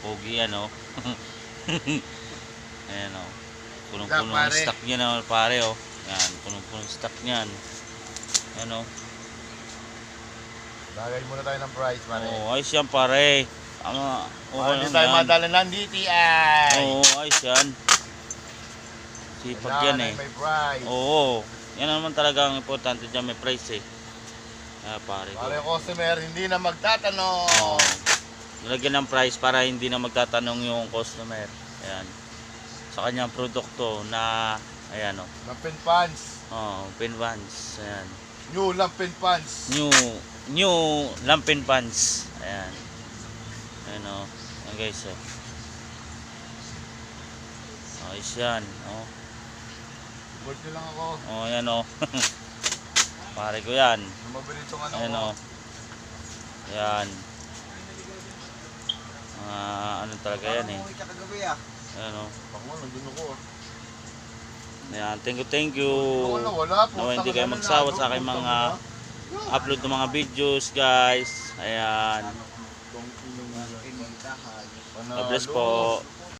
Pogi yan, oh. Ayan, oh. Punong-puno Lang, ng pare. stock niya na, pare, oh. Yan, punong-puno ng stock niyan. Ayan, oh. Lagay muna tayo ng price, pare. Oh, ayos yan, pare. Ama, Oh, hindi lang tayo yan. madala ng DTI. Oo, ayos yan. Sipag yan, eh. May price. Oo. Yan naman talaga ang importante dyan, may price, eh. Ah, pare. yung customer hindi na magtatanong. Oo. Nilagyan ng price para hindi na magtatanong yung customer. Ayan. Sa kanyang produkto na, ayan o. Lampin pants. Oh, pin pants. Ayan. New lampin pants. New, new lampin pants. Ayan. Ayan o. Ayan guys o. Ayos yan. Oh. Support nyo lang ako. Oh, ayan o. Pare ko yan. Mabili itong ano Ayan o. Ayan. Mga ano talaga yan eh. Ka kagabi ah. Ayan o. Ako, nandun ako. ah. Ayan, thank you, thank you. Na, wala. Nawa hindi kayo ina, magsawa lalo, sa aking mga upload ng mga videos, guys. Ayan. God bless Panalo. po.